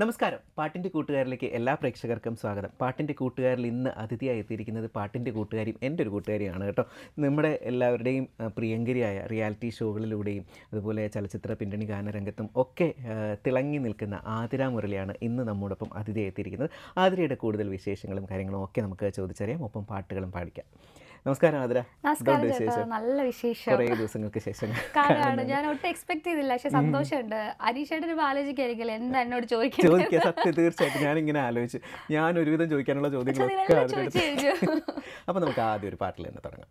നമസ്കാരം. പാട്ടിന്റെ കൂട്ടുകാരിലേക്ക് എല്ലാ പ്രേക്ഷകർക്കും സ്വാഗതം. പാട്ടിന്റെ കൂട്ടുകാരിൽ ഇന്ന് അതിഥിയായി എത്തിയിരിക്കുന്നത് പാട്ടിന്റെ കൂട്ടുകാരിയും എന്റെ ഒരു കൂട്ടുകാരിയാണ് കേട്ടോ. നമ്മുടെ എല്ലാവരുടെയും പ്രിയങ്കരിയായ റിയാലിറ്റി ഷോകളിലൂടെയും അതുപോലെ ചലച്ചിത്ര പിന്നണി ഗാനരംഗത്തും ഒക്കെ തിളങ്ങി നിൽക്കുന്ന ആതിര മുരളിയാണ് ഇന്ന് നമ്മോടൊപ്പം അതിഥിയായി എത്തിയിരിക്കുന്നത്. ആതിരയുടെ കൂടുതൽ വിശേഷങ്ങളും കാര്യങ്ങളും ഒക്കെ നമുക്ക് ചോദിച്ചറിയാം. ഒപ്പം പാട്ടുകളും പാടിക്കാം. നമസ്കാരം ആതിര. നമസ്കാരം ചേട്ടാ. നല്ല വിശേഷം. കുറേ ദിവസങ്ങൾക്ക് ശേഷം കാണാണ് ഞാൻ ഒട്ടും എക്സ്പെക്ട് ചെയ്തില്ല. പക്ഷെ സന്തോഷമുണ്ട്. അനീഷേട്ടൻ ഇപ്പൊ ആലോചിക്കായിരിക്കില്ല എന്താ എന്നോട് ചോദിക്കുന്നത് ചോദിക്കുക സത്യം തീർച്ചയായിട്ടും. ഇങ്ങനെ ആലോചിച്ചു. ഞാൻ ഒരുവിധം ചോദിക്കാനുള്ള ചോദ്യങ്ങളൊക്കെ അപ്പോൾ നമുക്ക് ആദ്യം ഒരു പാട്ടിൽ തന്നെ തുടങ്ങാം.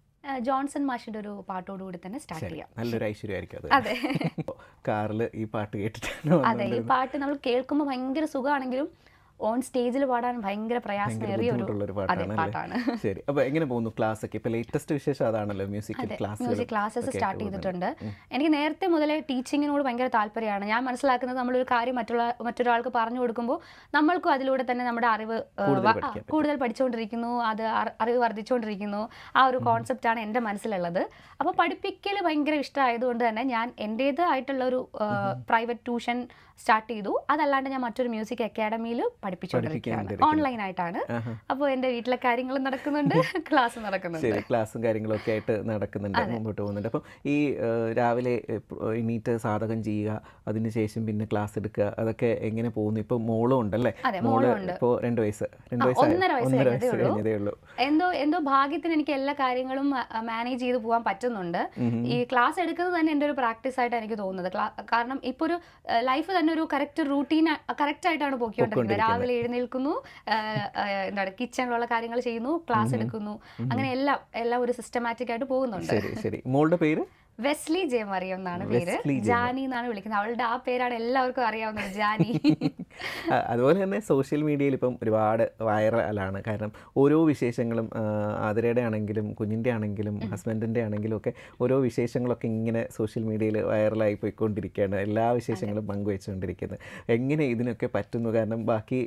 ജോൺസൺ മാഷിന്റെ ഒരു പാട്ടോടുകൂടി തന്നെ സ്റ്റാർട്ട് ചെയ്യാം. നല്ലൊരു ഐശ്വര്യമായിരിക്കും അതെ. കാറിൽ ഈ പാട്ട് കേട്ടിട്ടാണ് അതെ ഈ പാട്ട് നമ്മൾ കേൾക്കുമ്പോൾ ഭയങ്കര സുഖമാണെങ്കിലും ഓൺ സ്റ്റേജിൽ പാടാൻ ഭയങ്കര പ്രയാസമേറിയ ഒരു പാട്ടാണ് ശരി. അപ്പോൾ എങ്ങനെ പോകുന്നു ക്ലാസ് ഒക്കെ ഇപ്പോൾ ലേറ്റസ്റ്റ് വിശേഷം അതാണല്ലോ മ്യൂസിക് മ്യൂസിക് ക്ലാസ്സസ് സ്റ്റാർട്ട് ചെയ്തിട്ടുണ്ട്. എനിക്ക് നേരത്തെ മുതലേ ടീച്ചിങ്ങിനോട് ഭയങ്കര താല്പര്യമാണ്. ഞാൻ മനസ്സിലാക്കുന്നത് നമ്മളൊരു കാര്യം മറ്റുള്ള മറ്റൊരാൾക്ക് പറഞ്ഞു കൊടുക്കുമ്പോൾ നമ്മൾക്കും അതിലൂടെ തന്നെ നമ്മുടെ അറിവ്. കൂടുതൽ പഠിച്ചുകൊണ്ടിരിക്കുന്നു അത് അറിവ് വർദ്ധിച്ചുകൊണ്ടിരിക്കുന്നു ആ ഒരു കോൺസെപ്റ്റാണ് എന്റെ മനസ്സിലുള്ളത്. അപ്പോൾ പഠിപ്പിക്കൽ ഭയങ്കര ഇഷ്ടമായതുകൊണ്ട് തന്നെ ഞാൻ എന്റേതായിട്ടുള്ള ഒരു പ്രൈവറ്റ് ട്യൂഷൻ സ്റ്റാർട്ട് ചെയ്തു. അതല്ലാണ്ട് ഞാൻ മറ്റൊരു മ്യൂസിക് അക്കാഡമിയിൽ പഠിപ്പിച്ചുകൊണ്ടിരിക്കുകയാണ്. ഓൺലൈൻ ആയിട്ടാണ്. അപ്പോൾ എന്റെ വീട്ടിലെ കാര്യങ്ങളും നടക്കുന്നുണ്ട്. ക്ലാസ് നടക്കുന്നുണ്ട്. ക്ലാസ്സും കാര്യങ്ങളും ഒക്കെ ആയിട്ട് നടക്കുന്നുണ്ട്. മുമ്പോട്ട് പോകുന്നുണ്ട്. അപ്പം ഈ രാവിലെ എണീറ്റ് സാധകം ചെയ്യുക അതിനുശേഷം പിന്നെ ക്ലാസ് എടുക്കുക അതൊക്കെ എങ്ങനെ പോകുന്നു? ഇപ്പോൾ മോളും ഉണ്ടല്ലേ? മോൾ. ഇപ്പോൾ രണ്ട് വയസ്സ്. രണ്ട് വയസ്സ് ഒന്നര വയസ്സ്. കഴിഞ്ഞതേ ഉള്ളൂ. എന്തോ എന്തോ ഭാഗ്യത്തിന് എനിക്ക് എല്ലാ കാര്യങ്ങളും മാനേജ് ചെയ്ത് പോകാൻ പറ്റുന്നുണ്ട്. ഈ ക്ലാസ് എടുക്കുന്നത് തന്നെ എന്റെ ഒരു പ്രാക്ടീസ് ആയിട്ട് എനിക്ക് തോന്നുന്നത്. കാരണം ഇപ്പോൾ ഒരു ലൈഫ് തന്നെ ഒരു കറക്റ്റ് റൂട്ടീൻ കറക്റ്റ് ആയിട്ടാണ് പോയിക്കൊണ്ടിരിക്കുന്നത്. രാവിലെ എഴുന്നേൽക്കുന്നു എന്താണ് കിച്ചണിലുള്ള കാര്യങ്ങൾ ചെയ്യുന്നു ക്ലാസ് എടുക്കുന്നു അങ്ങനെ എല്ലാം എല്ലാം ഒരു സിസ്റ്റമാറ്റിക് ആയിട്ട് പോകുന്നുണ്ട്. ശരി ശരി. മോളുടെ പേര്? വെസ്ലി ജെ മറിയം എന്നാണ് പേര്. ജാനി എന്നാണ് വിളിക്കുന്നത്. അവളുടെ ആ പേരാണ് എല്ലാവർക്കും അറിയാവുന്നത് ജാനി. അതുപോലെ തന്നെ സോഷ്യൽ മീഡിയയിൽ ഇപ്പം ഒരുപാട് വൈറലാണ്. കാരണം ഓരോ വിശേഷങ്ങളും ആതിരയുടെ ആണെങ്കിലും കുഞ്ഞിന്റെ ആണെങ്കിലും ഹസ്ബൻഡിന്റെ ആണെങ്കിലും ഒക്കെ ഓരോ വിശേഷങ്ങളൊക്കെ ഇങ്ങനെ സോഷ്യൽ മീഡിയയിൽ വൈറലായി പോയിക്കൊണ്ടിരിക്കുകയാണ്. എല്ലാ വിശേഷങ്ങളും പങ്കുവെച്ചുകൊണ്ടിരിക്കുന്നത്. എങ്ങനെ ഇതിനൊക്കെ പറ്റുന്നു? കാരണം ബാക്കി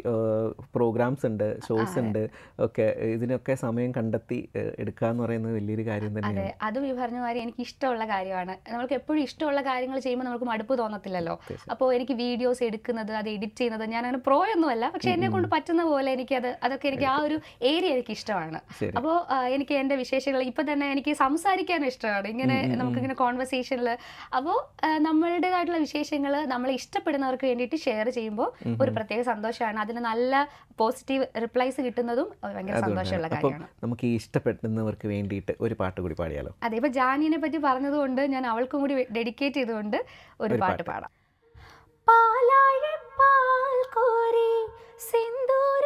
പ്രോഗ്രാംസ് ഉണ്ട് ഷോസ് ഉണ്ട് ഒക്കെ ഇതിനൊക്കെ സമയം കണ്ടെത്തി എടുക്കുക എന്ന് പറയുന്നത് വലിയൊരു കാര്യം തന്നെയാണ്. അതും ഈ പറഞ്ഞ മാതിരി എനിക്ക് ഇഷ്ടമുള്ള കാര്യമാണ്. നമുക്ക് എപ്പോഴും ഇഷ്ടമുള്ള കാര്യങ്ങൾ ചെയ്യുമ്പോൾ നമുക്ക് മടുപ്പ് തോന്നത്തില്ലല്ലോ. അപ്പോൾ എനിക്ക് വീഡിയോസ് എടുക്കുന്നത് അത് എഡിറ്റ് ചെയ്യുന്നത് ഞാൻ അങ്ങനെ പ്രോ ഒന്നുമല്ല. പക്ഷെ എന്നെ കൊണ്ട് പറ്റുന്ന പോലെ എനിക്ക് അത് അതൊക്കെ എനിക്ക് ആ ഒരു ഏരിയ എനിക്ക് ഇഷ്ടമാണ്. അപ്പോൾ എനിക്ക് എന്റെ വിശേഷങ്ങൾ ഇപ്പം തന്നെ എനിക്ക് സംസാരിക്കാൻ ഇഷ്ടമാണ്. ഇങ്ങനെ നമുക്കിങ്ങനെ കോൺവെർസേഷനിൽ അപ്പോൾ നമ്മളുടേതായിട്ടുള്ള വിശേഷങ്ങൾ നമ്മൾ ഇഷ്ടപ്പെടുന്നവർക്ക് വേണ്ടിയിട്ട് ഷെയർ ചെയ്യുമ്പോൾ ഒരു പ്രത്യേക സന്തോഷമാണ്. അതിന് നല്ല പോസിറ്റീവ് റിപ്ലൈസ് കിട്ടുന്നതും ഭയങ്കര സന്തോഷമുള്ള കാര്യമാണ്. നമുക്ക് ഈ ഇഷ്ടപ്പെടുന്നവർക്ക് വേണ്ടിയിട്ട് ഒരു പാട്ട് കൂടി പാടിയാലോ? അതെ. ഇപ്പൊ ജാനിനെ പറ്റി പറഞ്ഞതുകൊണ്ട് ഞാൻ അവൾക്കും കൂടി ഡെഡിക്കേറ്റ് ചെയ്തുകൊണ്ട് ഒരു പാട്ട്. പാടാം. பாலாழப்பால் கோரி செந்தூர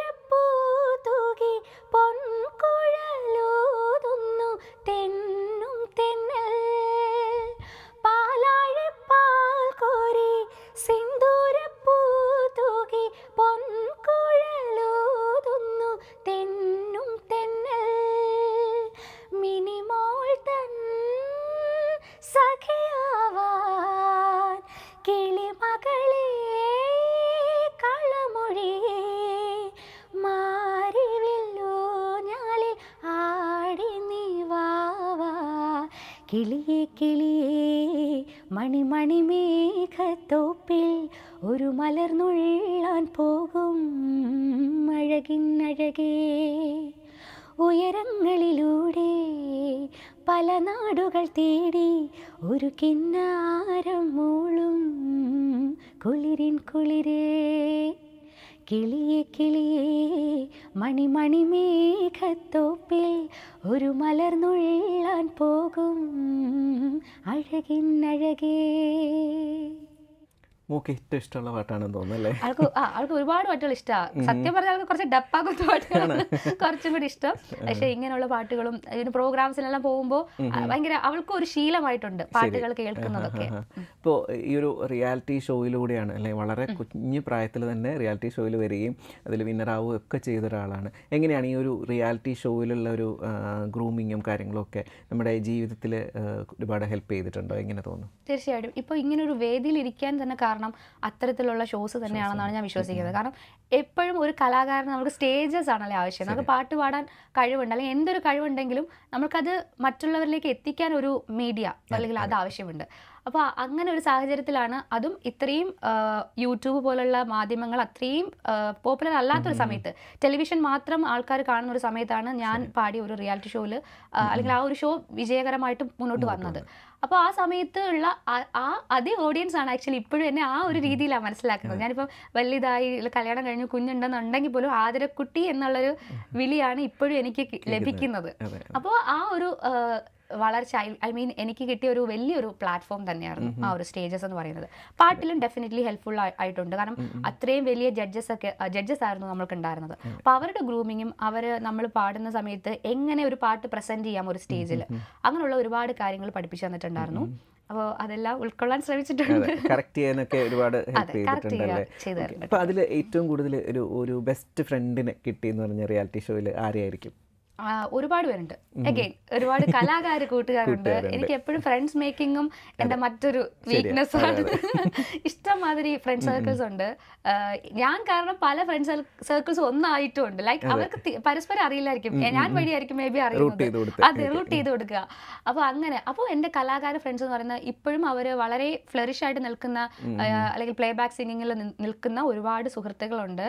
ഉയരങ്ങളിലൂടെ പല നാടുകൾ തേടി ഒരു കിന്നാരം മൂളും കുളിരിൻ കുളിരേ. കിളിയെ കിളിയേ മണിമണി മേഘത്തോപ്പിൽ ഒരു മലർന്നുള്ളാൻ പോകും അഴകിൻ അഴകേ. മോക്ക് ഏറ്റവും ഇഷ്ടമുള്ള പാട്ടാണെന്ന് തോന്നുന്നല്ലേ? ആൾക്ക് ആൾക്ക് ഒരുപാട് പാട്ടുകൾ ഇഷ്ടമാണ് സത്യം പറഞ്ഞാൽ ആൾക്ക് കുറച്ച് ഡപ്പാകുത്ത പാട്ടുകളാണ് കുറച്ചും കൂടി ഇഷ്ടം. പക്ഷെ ഇങ്ങനെയുള്ള പാട്ടുകളും ഇതിന് പ്രോഗ്രാംസിനെല്ലാം പോകുമ്പോൾ ഭയങ്കര അവൾക്ക് ഒരു ശീലമായിട്ടുണ്ട് പാട്ടുകൾ കേൾക്കുന്നതൊക്കെ. ഇപ്പോൾ ഈ ഒരു റിയാലിറ്റി ഷോയിലൂടെയാണ് അല്ലെ? വളരെ കുഞ്ഞു പ്രായത്തിൽ തന്നെ റിയാലിറ്റി ഷോയിൽ വരികയും അതിൽ വിന്നറാവുകയും ഒക്കെ ചെയ്ത ഒരാളാണ്. എങ്ങനെയാണ് ഈ ഒരു റിയാലിറ്റി ഷോയിലുള്ള ഒരു ഗ്രൂമിങ്ങും കാര്യങ്ങളും ഒക്കെ നമ്മുടെ ജീവിതത്തിൽ ഒരുപാട് ഹെൽപ്പ് ചെയ്തിട്ടുണ്ടോ? എങ്ങനെ തോന്നുന്നു? തീർച്ചയായിട്ടും. ഇപ്പോൾ ഇങ്ങനെ ഒരു വേദിയിൽ ഇരിക്കാൻ തന്നെ കാരണം അത്തരത്തിലുള്ള ഷോസ് തന്നെയാണെന്നാണ് ഞാൻ വിശ്വസിക്കുന്നത്. കാരണം എപ്പോഴും ഒരു കലാകാരൻ നമുക്ക് സ്റ്റേജസ് ആണല്ലേ ആവശ്യം. നമുക്ക് പാട്ട് പാടാൻ കഴിവുണ്ട്. അല്ലെങ്കിൽ എന്തൊരു കഴിവുണ്ടെങ്കിലും നമുക്കത് മറ്റുള്ളവരിലേക്ക് എത്തിക്കാൻ ഒരു മീഡിയ അല്ലെങ്കിൽ അത്. ആവശ്യമുണ്ട്. അപ്പോൾ അങ്ങനെ ഒരു സാഹചര്യത്തിലാണ് അതും ഇത്രയും യൂട്യൂബ് പോലുള്ള മാധ്യമങ്ങൾ അത്രയും പോപ്പുലർ അല്ലാത്തൊരു സമയത്ത്. ടെലിവിഷൻ മാത്രം ആൾക്കാർ കാണുന്ന ഒരു സമയത്താണ് ഞാൻ പാടിയ ഒരു റിയാലിറ്റി ഷോയിൽ അല്ലെങ്കിൽ ആ ഒരു ഷോ വിജയകരമായിട്ട് മുന്നോട്ട് വന്നത്. അപ്പോൾ ആ സമയത്ത് ഉള്ള ആ- അതേ ഓഡിയൻസ് ആണ് ആക്ച്വലി ഇപ്പോഴും എന്നെ ആ ഒരു രീതിയിലാണ് മനസ്സിലാക്കുന്നത്. ഞാനിപ്പോൾ വലുതായി ഇല്ല കല്യാണം കഴിഞ്ഞ് കുഞ്ഞുണ്ടെന്നുണ്ടെങ്കിൽ പോലും ആതിരക്കുട്ടി എന്നുള്ളൊരു വിളിയാണ് ഇപ്പോഴും എനിക്ക് ലഭിക്കുന്നത്. അപ്പോൾ ആ ഒരു വളർച്ച ഐ മീൻ എനിക്ക് കിട്ടിയ ഒരു വലിയൊരു പ്ലാറ്റ്ഫോം തന്നെയായിരുന്നു ആ ഒരു സ്റ്റേജസ് എന്ന് പറയുന്നത്. പാട്ടിലും ഡെഫിനറ്റ്ലി ഹെൽപ്ഫുൾ ആയിട്ടുണ്ട്. കാരണം അത്രയും വലിയ ജഡ്ജസ് ഒക്കെ ജഡ്ജസ് ആയിരുന്നു നമ്മൾക്ക് ഉണ്ടായിരുന്നത്. അപ്പോൾ അവരുടെ ഗ്രൂമിങ്ങും അവർ നമ്മൾ പാടുന്ന സമയത്ത് എങ്ങനെ ഒരു പാട്ട് പ്രസന്റ് ചെയ്യാം ഒരു സ്റ്റേജിൽ അങ്ങനെയുള്ള ഒരുപാട് കാര്യങ്ങൾ പഠിപ്പിച്ചു തന്നിട്ടുണ്ടായിരുന്നു. അപ്പോൾ അതെല്ലാം ഉൾക്കൊള്ളാൻ ശ്രമിച്ചിട്ടുണ്ട്. കറക്റ്റ് ചെയ്യാനൊക്കെ ഒരുപാട് ഹെൽപ്പ് ചെയ്തിട്ടുണ്ടല്ലേ ചെയ്ത് അപ്പോൾ അതിൽ ഏറ്റവും കൂടുതൽ ഒരു ഒരു ബെസ്റ്റ് ഫ്രണ്ടിനെ കിട്ടിയെന്ന് പറഞ്ഞ റിയാലിറ്റി ഷോയിൽ ആരെയായിരിക്കും? ഒരുപാട് പേരുണ്ട്. അഗൈൻ ഒരുപാട് കലാകാര കൂട്ടുകാരുണ്ട്. എനിക്ക് എപ്പോഴും ഫ്രണ്ട്സ് മേക്കിങ്ങും എന്റെ മറ്റൊരു വീക്ക്നെസ് ആണ്. ഇഷ്ടംമാതിരി ഫ്രണ്ട് സർക്കിൾസ് ഉണ്ട്. ഞാൻ കാരണം പല ഫ്രണ്ട് സർക്കിൾസ് ഒന്നായിട്ടും ഉണ്ട് ലൈക്ക് അവർക്ക് പരസ്പരം അറിയില്ലായിരിക്കും. ഞാൻ വഴിയായിരിക്കും മേ ബി അറിയുന്നത്. അതെ റൂട്ട് ചെയ്ത് കൊടുക്കുക. അപ്പോൾ അങ്ങനെ അപ്പോൾ എന്റെ കലാകാര ഫ്രണ്ട്സ് എന്ന് പറയുന്നത് ഇപ്പോഴും അവർ വളരെ ഫ്ലറിഷ് ആയിട്ട് നിൽക്കുന്ന അല്ലെങ്കിൽ പ്ലേ ബാക്ക് സിംഗിങ്ങിൽ നിൽക്കുന്ന ഒരുപാട് സുഹൃത്തുക്കളുണ്ട്.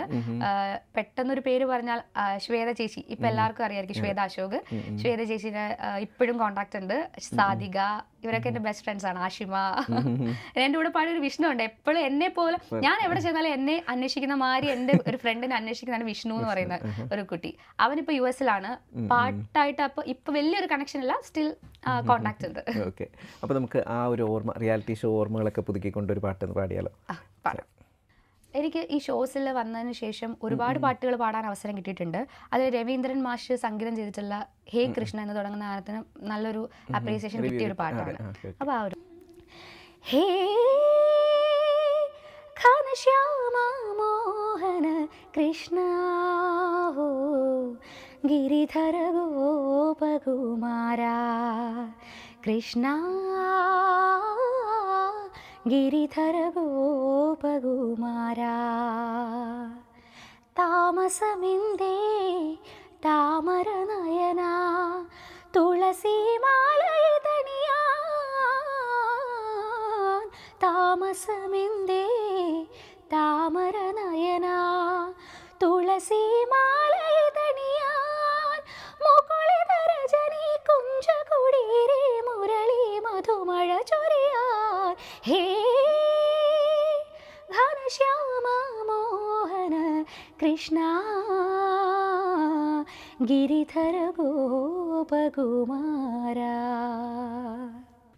പെട്ടെന്നൊരു പേര് പറഞ്ഞാൽ ശ്വേത ചേച്ചി. ഇപ്പൊ എല്ലാവർക്കും അറിയായിരിക്കും ശ്വേത അശോക്. ശ്വേത ചേച്ചിനെ ഇപ്പോഴും കോണ്ടാക്ട് ഉണ്ട്. സാധിക ഇവരൊക്കെ എന്റെ ബെസ്റ്റ് ഫ്രണ്ട്സ് ആണ്. ആഷിമ. എന്റെ കൂടെ പാടി ഒരു വിഷ്ണു ഉണ്ട്. എപ്പോഴും എന്നെ പോലെ ഞാൻ എവിടെ ചെന്നാലും എന്നെ അന്വേഷിക്കുന്ന മാതിരി എന്റെ ഒരു ഫ്രണ്ടിനെ അന്വേഷിക്കുന്നതാണ് വിഷ്ണു എന്ന് പറയുന്ന ഒരു കുട്ടി. അവനിപ്പോ യു എസിലാണ്. പാട്ടായിട്ട് അപ്പൊ ഇപ്പൊ വലിയൊരു കണക്ഷൻ ഇല്ല. സ്റ്റിൽ കോണ്ടാക്ട് ഉണ്ട്. ഓക്കെ അപ്പോൾ നമുക്ക് ആ ഒരു ഓർമ്മ റിയാലിറ്റി ഷോ ഓർമ്മകളൊക്കെ പുതുക്കിക്കൊണ്ട് ഒരു പാട്ട് പാടിയാലോ? പാടാം. എനിക്ക് ഈ ഷോസിൽ വന്നതിന് ശേഷം ഒരുപാട് പാട്ടുകൾ പാടാൻ അവസരം കിട്ടിയിട്ടുണ്ട്. അതിൽ രവീന്ദ്രൻ മാഷ് സംഗീതം ചെയ്തിട്ടുള്ള ഹേ കൃഷ്ണ എന്ന് തുടങ്ങുന്ന ഗാനത്തിന് നല്ലൊരു അപ്രീസിയേഷൻ കിട്ടിയ ഒരു പാട്ടാണ്. അപ്പോൾ ആ ഒരു ഹേ ഘനശ്യാമ മോഹന കൃഷ്ണ ഹോ ഗിരിധര ഗോപകുമാര കൃഷ്ണ ഗിരിധര ഗോപകുമാരാ താമസമിന്തേ താമര നയന തുളസിമാലയതണിയാൻ താമസമിന്തേ താമര നയന തുളസിമാലയതണിയാൻ മുകുളിത രജനി കുഞ്ചകുടീരേ മുരളി മധുമഴ ചൊരിയാൻ हे घनश्याममोहन कृष्णा गिरिधर गोपकुमारा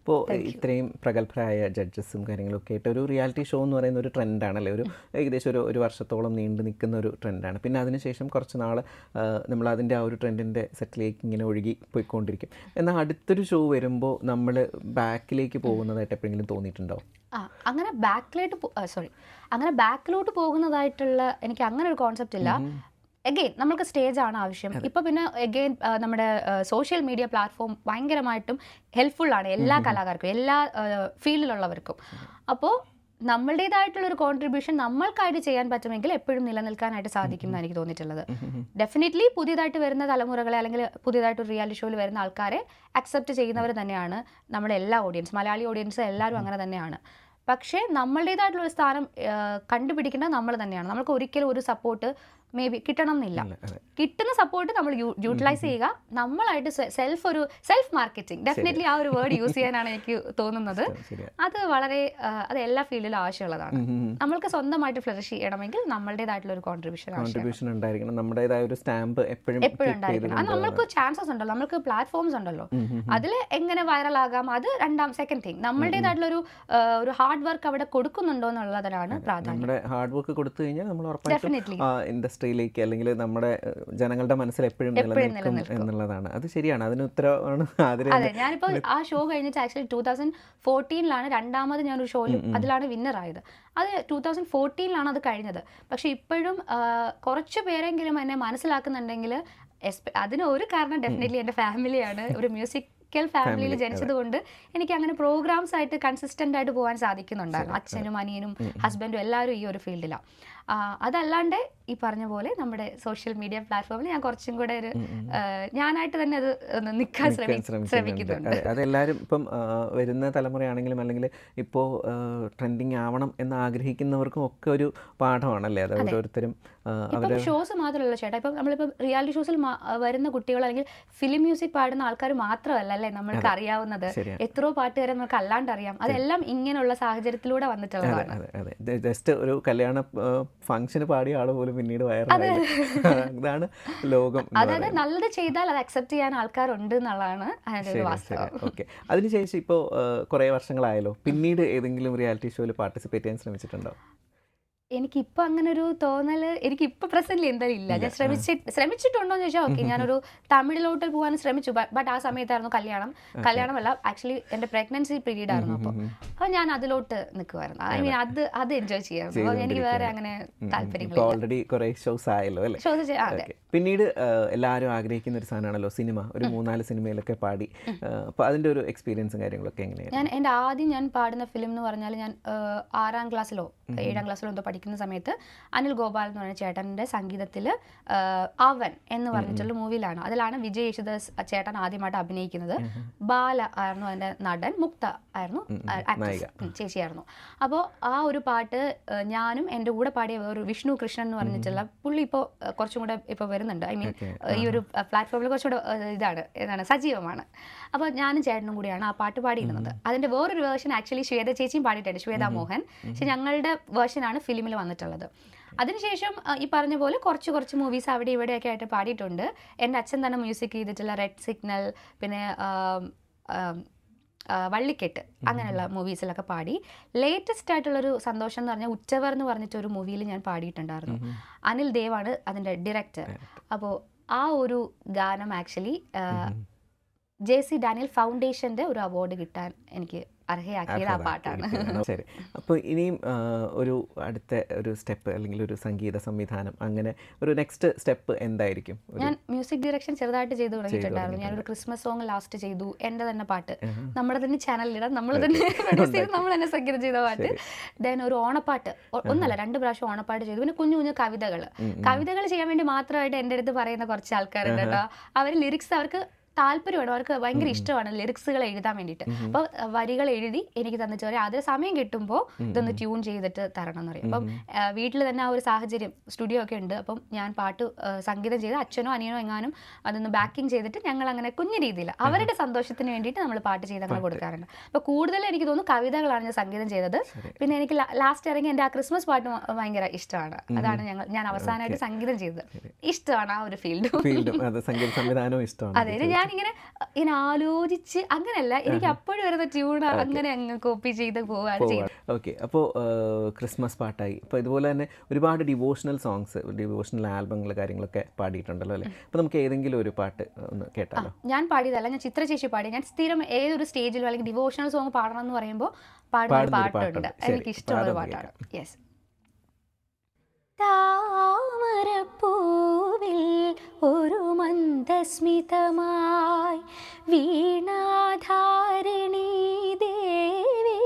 അപ്പോൾ ഇത്രയും പ്രഗത്ഭരായ ജഡ്ജസും കാര്യങ്ങളൊക്കെ ആയിട്ട് ഒരു റിയാലിറ്റി ഷോ എന്ന് പറയുന്ന ഒരു ട്രെൻഡാണല്ലേ ഒരു ഏകദേശം ഒരു ഒരു വർഷത്തോളം നീണ്ടു നിൽക്കുന്ന ഒരു ട്രെൻഡാണ്. പിന്നെ അതിനുശേഷം കുറച്ച് നാൾ നമ്മൾ അതിന്റെ ആ ഒരു ട്രെൻഡിന്റെ സെറ്റിലേക്ക് ഇങ്ങനെ ഒഴുകി പോയിക്കൊണ്ടിരിക്കും. എന്നാൽ അടുത്തൊരു ഷോ വരുമ്പോൾ നമ്മൾ ബാക്കിലേക്ക് പോകുന്നതായിട്ട് എപ്പോഴെങ്കിലും തോന്നിയിട്ടുണ്ടോ? ആ അങ്ങനെ ബാക്കിലോട്ട് സോറി. അങ്ങനെ ബാക്കിലോട്ട് പോകുന്നതായിട്ടുള്ള എനിക്ക് അങ്ങനെ ഒരു കോൺസെപ്റ്റ് ഇല്ല. എഗെയിൻ നമുക്ക് സ്റ്റേജ് ആണ് ആവശ്യം. ഇപ്പൊ പിന്നെ എഗെയിൻ നമ്മുടെ സോഷ്യൽ മീഡിയ പ്ലാറ്റ്ഫോം ഭയങ്കരമായിട്ടും ഹെൽപ്ഫുൾ ആണ് എല്ലാ കലാകാർക്കും എല്ലാ ഫീൽഡിലുള്ളവർക്കും അപ്പോൾ നമ്മളുടേതായിട്ടുള്ള ഒരു കോൺട്രിബ്യൂഷൻ നമ്മൾക്കായിട്ട് ചെയ്യാൻ പറ്റുമെങ്കിൽ എപ്പോഴും നിലനിൽക്കാനായിട്ട് സാധിക്കും എന്നാണ് എനിക്ക് തോന്നിയിട്ടുള്ളത്. ഡെഫിനറ്റ്ലി പുതിയതായിട്ട് വരുന്ന തലമുറകളെ അല്ലെങ്കിൽ പുതിയതായിട്ട് ഒരു റിയാലിറ്റി ഷോയിൽ വരുന്ന ആൾക്കാരെ അക്സെപ്റ്റ് ചെയ്യുന്നവർ തന്നെയാണ് നമ്മുടെ എല്ലാ ഓഡിയൻസ് മലയാളി ഓഡിയൻസ് എല്ലാവരും അങ്ങനെ തന്നെയാണ്. പക്ഷേ നമ്മളുടേതായിട്ടുള്ള ഒരു സ്ഥാനം കണ്ടുപിടിക്കേണ്ടത് നമ്മൾ തന്നെയാണ്. നമുക്ക് ഒരിക്കലും ഒരു സപ്പോർട്ട് മേ ബി കിട്ടണം എന്നില്ല. കിട്ടുന്ന സപ്പോർട്ട് നമ്മൾ യൂട്ടിലൈസ് ചെയ്യുക. നമ്മളായിട്ട് സെൽഫ് ഒരു സെൽഫ് മാർക്കറ്റിംഗ് ഡെഫിനറ്റ്ലി ആ ഒരു വേർഡ് യൂസ് ചെയ്യാനാണ് എനിക്ക് തോന്നുന്നത്. അത് വളരെ അത് എല്ലാ ഫീൽഡിലും ആവശ്യമുള്ളതാണ്. നമ്മൾക്ക് സ്വന്തമായിട്ട് ഫ്ലറിഷ് ചെയ്യണമെങ്കിൽ നമ്മളുടേതായിട്ടുള്ള ഒരു കോൺട്രിബ്യൂഷൻ ഉണ്ടായിരിക്കണം. നമ്മുടേതായ ഒരു സ്റ്റാമ്പ് എപ്പോഴും എപ്പോഴും ഉണ്ടായിരിക്കണം. അത് നമ്മൾക്ക് ചാൻസസ് ഉണ്ടല്ലോ. നമ്മൾക്ക് പ്ലാറ്റ്ഫോംസ് ഉണ്ടല്ലോ. അതിൽ എങ്ങനെ viral ആകാം? അത് രണ്ടാം സെക്കൻഡ് തിങ് നമ്മളുടേതായിട്ടുള്ള ഒരു ഹാർഡ് വർക്ക് അവിടെ കൊടുക്കുന്നുണ്ടോ എന്നുള്ളതിനാണ് പ്രാധാന്യം. ഹാർഡ് വർക്ക് കൊടുത്തു കഴിഞ്ഞാൽ നമ്മൾ ഡെഫിനറ്റ്ലി ഇൻഡസ്ട്രിയിലേക്ക് അല്ലെങ്കിൽ നമ്മുടെ ജനങ്ങളുടെ മനസ്സിൽ എപ്പോഴും നിലനിൽക്കും എന്നുള്ളതാണ്. അത് ശരിയാണ്. അതിന് ഉത്തരവാണ് അതെ ഞാനിപ്പോ ആ ഷോ കഴിഞ്ഞിട്ട് ആക്ച്വലി ടൂ തൗസൻഡ് ഫോർട്ടീനിലാണ് രണ്ടാമത് ഒരു ഷോയിൽ അതിലാണ് വിന്നർ ആയത്. അത് ടൂ തൗസൻഡ് ഫോർട്ടീനിലാണ് അത് കഴിഞ്ഞത്. പക്ഷെ ഇപ്പോഴും കുറച്ച് പേരെങ്കിലും എന്നെ മനസ്സിലാക്കുന്നുണ്ടെങ്കിൽ അതിന് ഒരു കാരണം ഡെഫിനറ്റ്ലി എന്റെ ഫാമിലിയാണ് ഒരു മ്യൂസിക്കൽ ഫാമിലിയിൽ ജനിച്ചത് കൊണ്ട് എനിക്ക് അങ്ങനെ പ്രോഗ്രാംസ് ആയിട്ട് കൺസിസ്റ്റന്റ് ആയിട്ട് പോകാൻ സാധിക്കുന്നുണ്ടായിരുന്നു. അച്ഛനും അനിയനും ഹസ്ബൻഡും എല്ലാവരും ഈ ഒരു ഫീൽഡിലാണ് അതല്ലാണ്ട് ഈ പറഞ്ഞ പോലെ നമ്മുടെ സോഷ്യൽ മീഡിയ പ്ലാറ്റ്ഫോമിൽ ഞാൻ കുറച്ചും കൂടെ ഒരു ഞാനായിട്ട് തന്നെ അത് നിൽക്കാൻ നിൽക്കാൻ ശ്രമി ശ്രമിക്കുന്നുണ്ട്. അതെല്ലാവരും ഇപ്പം വരുന്ന തലമുറയാണെങ്കിലും അല്ലെങ്കിൽ ഇപ്പോൾ ട്രെൻഡിങ് ആവണം എന്ന് ആഗ്രഹിക്കുന്നവർക്കും ഒക്കെ ഒരു പാഠമാണല്ലേ? അത്. ഓരോരുത്തരും ഷോസ് മാത്രമല്ല ചേട്ടാ. ഇപ്പം നമ്മളിപ്പോൾ റിയാലിറ്റി ഷോസിൽ വരുന്ന കുട്ടികൾ അല്ലെങ്കിൽ ഫിലിം മ്യൂസിക് പാടുന്ന ആൾക്കാർ മാത്രമല്ല അല്ലേ നമ്മൾക്ക് അറിയാവുന്നത്. എത്രയോ പാട്ടുകാരെ നമുക്ക് അല്ലാണ്ട് അറിയാം. അതെല്ലാം ഇങ്ങനെയുള്ള സാഹചര്യത്തിലൂടെ വന്നിട്ടുള്ളതാണ്. ജസ്റ്റ് ഒരു കല്യാണ ഫംഗ്ഷന് പാടിയ ആൾ പോലും പിന്നീട് ഇതാണ് ലോകം അതായത് നല്ലത് ചെയ്താൽ അത് അക്സെപ്റ്റ് ചെയ്യാൻ ആൾക്കാരുണ്ട് എന്നുള്ളതാണ് ഓക്കെ അതിനുശേഷം ഇപ്പോൾ കുറേ വർഷങ്ങളായല്ലോ. പിന്നീട് ഏതെങ്കിലും റിയാലിറ്റി ഷോയിൽ പാർട്ടിസിപ്പേറ്റ് ചെയ്യാൻ ശ്രമിച്ചിട്ടുണ്ടോ? എനിക്കിപ്പോൾ അങ്ങനെ ഒരു തോന്നൽ എനിക്ക് ഇപ്പൊ പ്രസന്റ് എന്തായാലും ഇല്ല. ഞാൻ ശ്രമിച്ചിട്ട് ശ്രമിച്ചിട്ടുണ്ടോ എന്ന് ചോദിച്ചാൽ ഓക്കെ ഞാനൊരു തമിഴിലോട്ട് പോകാൻ ശ്രമിച്ചു. ബട്ട് ആ സമയത്തായിരുന്നു കല്യാണം. കല്യാണമല്ല ആക്ച്വലി എന്റെ പ്രഗ്നൻസി പീരീഡ് ആയിരുന്നു അപ്പോൾ അപ്പോൾ ഞാൻ അതിലോട്ട് നിൽക്കുമായിരുന്നു ഐ മീൻ അത്. അത് എൻജോയ് ചെയ്യായിരുന്നു. അപ്പോൾ എനിക്ക് വേറെ അങ്ങനെ ഇപ്പോൾ താല്പര്യങ്ങളില്ല ഓൾറെഡി കുറേ ഷോസ് ആയല്ലോ അല്ലേ? ഷോസ് അതെ. പിന്നീട് എല്ലാവരും ആഗ്രഹിക്കുന്ന ഒരു സാധനമാണല്ലോ സിനിമ. ഒരു മൂന്നാൽ സിനിമയിലൊക്കെ പാടി. അപ്പോൾ അതിന്റെ ഒരു എക്സ്പീരിയൻസും കാര്യങ്ങളൊക്കെ എങ്ങനെയാണ് ഞാൻ എന്റെ ആദ്യം ഞാൻ പാടുന്ന ഫിലിം എന്ന് പറഞ്ഞാൽ ഞാൻ ആറാം ക്ലാസ്സിലോ ഏഴാം ക്ലാസ്സിലോ എന്തോ പഠിക്കുന്ന സമയത്ത് അനിൽ ഗോപാൽ എന്ന് പറഞ്ഞ ചേട്ടന്റെ സംഗീതത്തിൽ അവൻ എന്ന് പറഞ്ഞിട്ടുള്ള മൂവിയിലാണ്. അതിലാണ് വിജയ് യേശുദാസ് ചേട്ടൻ ആദ്യമായിട്ട് അഭിനയിക്കുന്നത്. ബാല ആയിരുന്നു അതിന്റെ നടൻ. മുക്ത ആയിരുന്നു ചേച്ചിയായിരുന്നു. അപ്പോൾ ആ ഒരു പാട്ട് ഞാനും എന്റെ കൂടെ പാടിയ ഒരു വിഷ്ണു കൃഷ്ണൻ എന്ന് പറഞ്ഞിട്ടുള്ള പുള്ളി ഇപ്പോൾ കുറച്ചും കൂടെ ഇപ്പോൾ വരുന്നുണ്ട്. ഐ മീൻ ഈ ഒരു പ്ലാറ്റ്ഫോമിൽ കുറച്ചുകൂടെ ഇതാണ് എന്താണ് സജീവമാണ്. അപ്പോൾ ഞാനും ചേട്ടനും കൂടിയാണ് ആ പാട്ട് പാടിയിരുന്നത്. അതിന്റെ വേറൊരു വേർഷൻ ആക്ച്വലി ശ്വേത ചേച്ചിയും പാടിയിട്ടുണ്ട് ശ്വേത മോഹൻ. പക്ഷെ ഞങ്ങളുടെ വേർഷനാണ് ഫിലിമിൽ വന്നിട്ടുള്ളത്. അതിനുശേഷം ഈ പറഞ്ഞ പോലെ കുറച്ച് കുറച്ച് മൂവീസ് അവിടെ ഇവിടെയൊക്കെ ആയിട്ട് പാടിയിട്ടുണ്ട്. എന്റെ അച്ഛൻ തന്നെ മ്യൂസിക് ചെയ്തിട്ടുള്ള റെഡ് സിഗ്നൽ പിന്നെ വള്ളിക്കെട്ട് അങ്ങനെയുള്ള മൂവീസിലൊക്കെ പാടി. ലേറ്റസ്റ്റ് ആയിട്ടുള്ളൊരു സന്തോഷം എന്ന് പറഞ്ഞാൽ ഉച്ചവർ എന്ന് പറഞ്ഞിട്ട് ഒരു മൂവിയിൽ ഞാൻ പാടിയിട്ടുണ്ടായിരുന്നു. അനിൽ ദേവാണ് അതിന്റെ ഡയറക്ടർ അപ്പോൾ ആ ഒരു ഗാനം ആക്ച്വലി ജെ സി ഡാനിയൽ ഫൗണ്ടേഷന്റെ ഒരു അവാർഡ് കിട്ടാൻ എനിക്ക് അർഹയാക്കിയത് ആ പാട്ടാണ്. ശരി. അപ്പോൾ ഇനിയും ഒരു അടുത്ത ഒരു സ്റ്റെപ്പ് അല്ലെങ്കിൽ ഒരു സംഗീത സംവിധാനം അങ്ങനെ ഒരു നെക്സ്റ്റ് സ്റ്റെപ്പ് എന്തായിരിക്കും? ഞാൻ മ്യൂസിക് ഡയറക്ഷൻ ചെറുതായിട്ട് ചെയ്തു തുടങ്ങിയിട്ടുണ്ടായിരുന്നു. ഞാനൊരു ക്രിസ്മസ് സോങ് ലാസ്റ്റ് ചെയ്തു. എന്റെ തന്നെ പാട്ട്. നമ്മുടെ തന്നെ ചാനലിലിടാം നമ്മൾ തന്നെ പ്രൊഡ്യൂസ് ചെയ്ത് നമ്മൾ തന്നെ സംഗീതം ചെയ്ത പാട്ട്. ദെൻ ഒരു ഓണപ്പാട്ട്. ഒന്നല്ല രണ്ട് പ്രാവശ്യം ഓണപ്പാട്ട് ചെയ്തു. പിന്നെ കുഞ്ഞു കുഞ്ഞു കവിതകൾ കവിതകൾ ചെയ്യാൻ വേണ്ടി മാത്രമായിട്ട് എന്റെ അടുത്ത് പറയുന്ന കുറച്ച് ആൾക്കാരുണ്ട് കേട്ടോ. അവർ ലിറിക്സ് അവർക്ക് താല്പര്യമാണ് അവർക്ക് ഭയങ്കര ഇഷ്ടമാണ് ലിറിക്സുകൾ എഴുതാൻ വേണ്ടിയിട്ട്. അപ്പോൾ വരികൾ എഴുതി എനിക്ക് തന്നിട്ട് പറയും അതിന് സമയം കിട്ടുമ്പോൾ ഇതൊന്ന് ട്യൂൺ ചെയ്തിട്ട് തരണം എന്ന് പറയും. അപ്പം വീട്ടിൽ തന്നെ ആ ഒരു സാഹചര്യം സ്റ്റുഡിയോ ഒക്കെ ഉണ്ട്. അപ്പം ഞാൻ പാട്ട് സംഗീതം ചെയ്ത് അച്ഛനോ അനിയനോ എങ്ങാനും അതൊന്ന് ബാക്കിംഗ് ചെയ്തിട്ട് ഞങ്ങൾ അങ്ങനെ കുഞ്ഞു രീതിയിൽ അവരുടെ സന്തോഷത്തിന് വേണ്ടിയിട്ട് നമ്മൾ പാട്ട് ചെയ്ത് അങ്ങനെ കൊടുക്കാറുണ്ട്. അപ്പോൾ കൂടുതൽ എനിക്ക് തോന്നുന്നു കവിതകളാണ് ഞാൻ സംഗീതം ചെയ്തത്. പിന്നെ എനിക്ക് ലാസ്റ്റ് ഇറങ്ങി എന്റെ ആ ക്രിസ്മസ് പാട്ട് ഭയങ്കര ഇഷ്ടമാണ്. അതാണ് ഞങ്ങൾ ഞാൻ അവസാനമായിട്ട് സംഗീതം ചെയ്തത്. ഇഷ്ടമാണ് ആ ഒരു ഫീൽഡ് ഫീൽഡും അത് സംഗീത സംവിധാനവും ഇഷ്ടമാണ്. അതെ ഞാനിങ്ങനെ ഇങ്ങനെ ആലോചിച്ച് അങ്ങനെയല്ല എനിക്ക് അപ്പോഴും വരുന്ന ട്യൂൺ അങ്ങനെ അങ്ങ് കോപ്പി ചെയ്ത് പോവാണ് ചെയ്യുന്നത്. ഓക്കെ അപ്പോൾ ക്രിസ്മസ് പാട്ടായി. അപ്പോൾ ഇതുപോലെ തന്നെ ഒരുപാട് ഡിവോഷണൽ സോങ്സ് ഡിവോഷണൽ ആൽബങ്ങൾ കാര്യങ്ങളൊക്കെ പാടിയിട്ടുണ്ടല്ലോ അല്ലേ? അപ്പോൾ നമുക്ക് ഏതെങ്കിലും ഒരു പാട്ട് ഒന്ന് കേട്ടാലോ? ഞാൻ പാടിയതല്ല ഞാൻ ചിത്ര ചേച്ചി പാടി. ഞാൻ സ്ഥിരം ഏതൊരു സ്റ്റേജിലും അല്ലെങ്കിൽ ഡിവോഷണൽ സോങ് പാടണം എന്ന് പറയുമ്പോൾ പാടുന്ന പാട്ടുണ്ട്. എനിക്ക് ഇഷ്ടമുള്ള പാട്ടാണ്. യെസ് താമരപ്പൂവിൽ ഒരു മന്ദസ്മിതമായി വീണാധാരിണി ദേവി